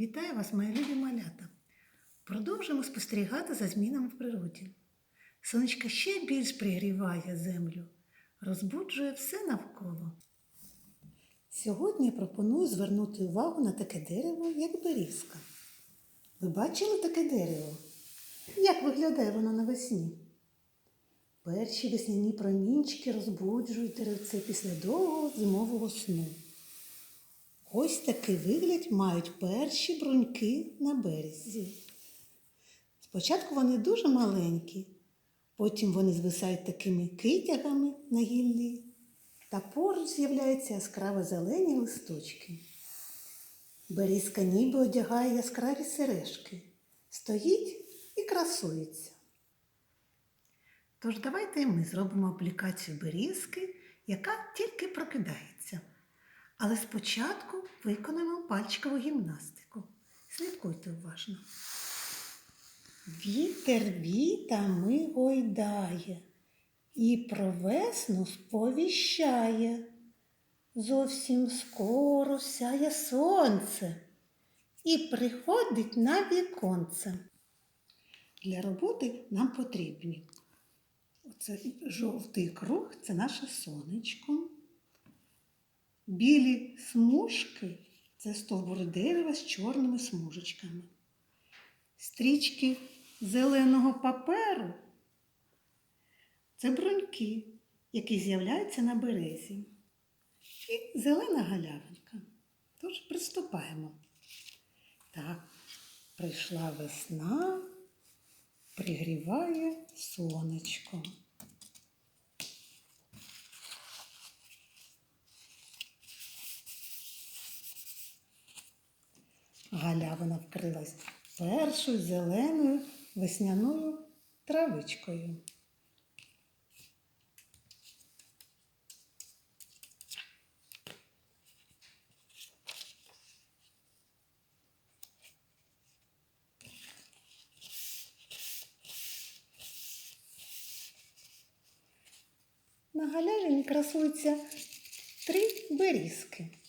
Вітаю вас, мої любі малята! Продовжуємо спостерігати за змінами в природі. Сонечко ще більш пригріває землю, розбуджує все навколо. Сьогодні я пропоную звернути увагу на таке дерево, як берізка. Ви бачили таке дерево? Як виглядає воно навесні? Перші весняні промінчики розбуджують деревце після довгого зимового сну. Ось такий вигляд мають перші бруньки на березі. Спочатку вони дуже маленькі, потім вони звисають такими китягами на гіллі, та поруч з'являються яскраво зелені листочки. Берізка ніби одягає яскраві сережки, стоїть і красується. Тож давайте ми зробимо аплікацію берізки, яка тільки прокидається. Але спочатку виконаємо пальчикову гімнастику. Слідкуйте уважно. Вітер вітами гойдає і про весну сповіщає. Зовсім скоро сяє сонце і приходить на віконце. Для роботи нам потрібні оце жовтий круг це наше сонечко. Білі смужки це стовбури дерева з чорними смужечками. Стрічки зеленого паперу це бруньки, які з'являються на березі. І зелена галявинка. Тож приступаємо. Так, прийшла весна, пригріває сонечко. Галявина вкрилась першою зеленою весняною травичкою. На галявині красуються три берізки.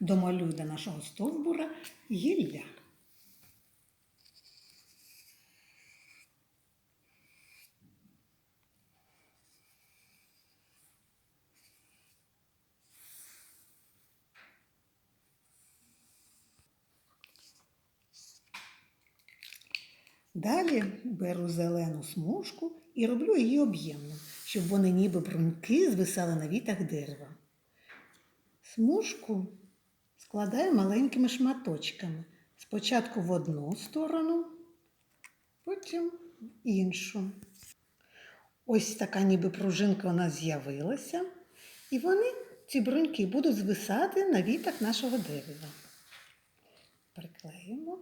Домалюй до нашого стовбура гілля. Далі беру зелену смужку і роблю її об'ємно, щоб вони ніби бруньки звисали на вітах дерева. Смужку складаю маленькими шматочками. Спочатку в одну сторону, потім в іншу. Ось така ніби пружинка у нас з'явилася, і вони, ці бруньки, будуть звисати на вітах нашого дерева. Приклеїмо.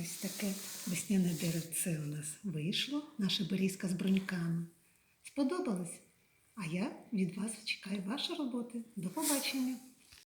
Ось таке весняне деревце у нас вийшло, наша берізка з бруньками. Сподобалось? А я від вас чекаю ваші роботи. До побачення!